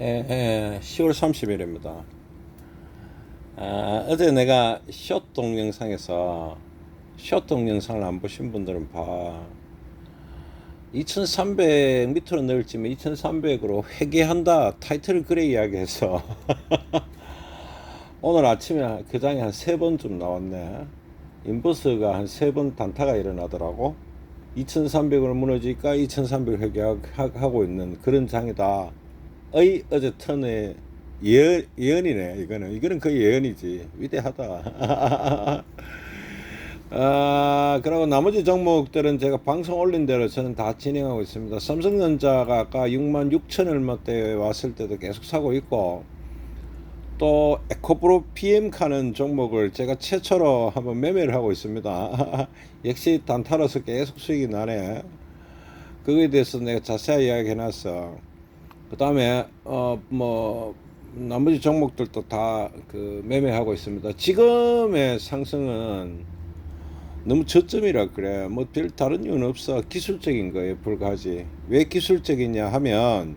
예, 예, 10월 30일입니다. 아, 어제 내가 숏 동영상에서 숏 동영상을 안 보신 분들은 봐. 2300 밑으로 내릴지면 2300으로 회계한다 타이틀을 그래 이야기해서 오늘 아침에 그 장에 한세 번쯤 나왔네. 인버스가 한 세 번 단타가 일어나더라고. 2300을 무너지니까 2300 회계하고 있는 그런 장이다. 의 어제 턴의 예언, 예언이네 이거는. 이거는 거의 예언이지. 위대하다. 아 그리고 나머지 종목들은 제가 방송 올린 대로 저는 다 진행하고 있습니다. 삼성전자가 아까 6만 6천 얼마대 왔을 때도 계속 사고 있고 또 에코프로 PM카는 종목을 제가 최초로 한번 매매를 하고 있습니다. 역시 단타로서 계속 수익이 나네. 그거에 대해서 내가 자세히 이야기 해놨어 그 다음에 어 뭐 나머지 종목들도 다 그 매매하고 있습니다. 지금의 상승은 너무 저점이라 그래. 뭐 별 다른 이유는 없어. 기술적인 거에 불과하지. 왜 기술적이냐 하면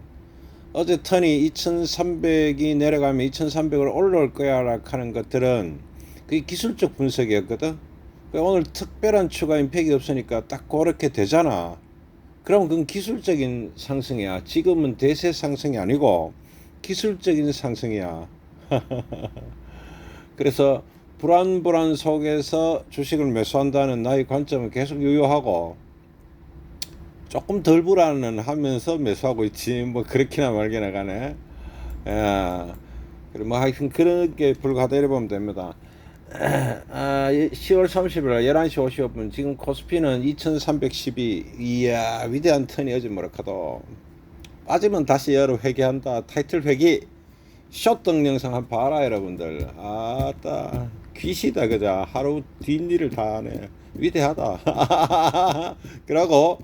어제 턴이 2300이 내려가면 2300을 올라올 거야 하는 것들은 그게 기술적 분석이었거든. 그러니까 오늘 특별한 추가 임팩이 없으니까 딱 그렇게 되잖아. 그럼 그건 기술적인 상승이야. 지금은 대세 상승이 아니고 기술적인 상승이야. 그래서 불안불안 속에서 주식을 매수한다는 나의 관점은 계속 유효하고 조금 덜 불안은 하면서 매수하고 있지. 뭐 그렇게나 말게나 가네. 예. 그리고 뭐 하여튼 그런 게 불가하다 이래 보면 됩니다. 아, 10월 30일 11시 55분 지금 코스피는 2312 이야 위대한 턴이 어제 뭐라카도 빠지면 다시 열어 회귀한다. 타이틀 회귀 숏등 영상 한번 봐라 여러분들. 아따 귀시다 그자 하루 뒷일을 다 하네. 위대하다. 그러고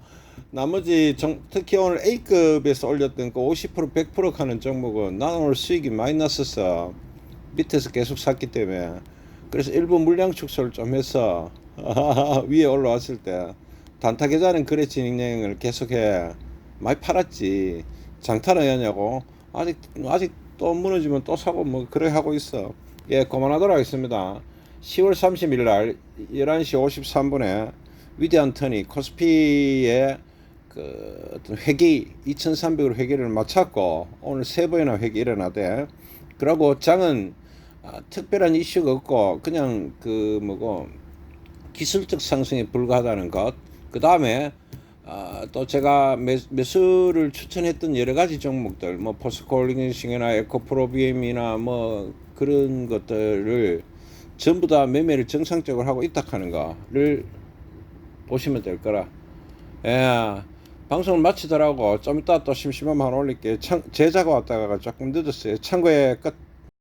나머지 정, 특히 오늘 A급에서 올렸던 그 50% 100% 가는 종목은 나는 오늘 수익이 났었어 밑에서 계속 샀기 때문에 그래서 일부 물량 축소를 좀 해서 위에 올라왔을 때 단타 계좌는 거래 진행을 계속해 많이 팔았지. 장타는 하냐고? 아직 아직 또 무너지면 또 사고 뭐 그래 하고 있어. 예 그만하도록 하겠습니다. 10월 30일 날 11시 53분에 위대한 턴이 코스피의 그 어떤 회기 2300으로 회기를 마쳤고 오늘 세 번이나 회기 일어나대. 그러고 장은 아, 특별한 이슈가 없고 그냥 그 뭐고 기술적 상승에 불과하다는 것. 그 다음에 아, 또 제가 매, 매수를 추천했던 여러 가지 종목들, 뭐 포스코홀딩싱이나 에코프로비엠이나 뭐 그런 것들을 전부 다 매매를 정상적으로 하고 있다 하는 거를 보시면 될 거라. 예. 방송을 마치더라고. 좀 이따 또 심심하면 올릴게. 참, 제자가 왔다가 조금 늦었어요. 참고에 끝.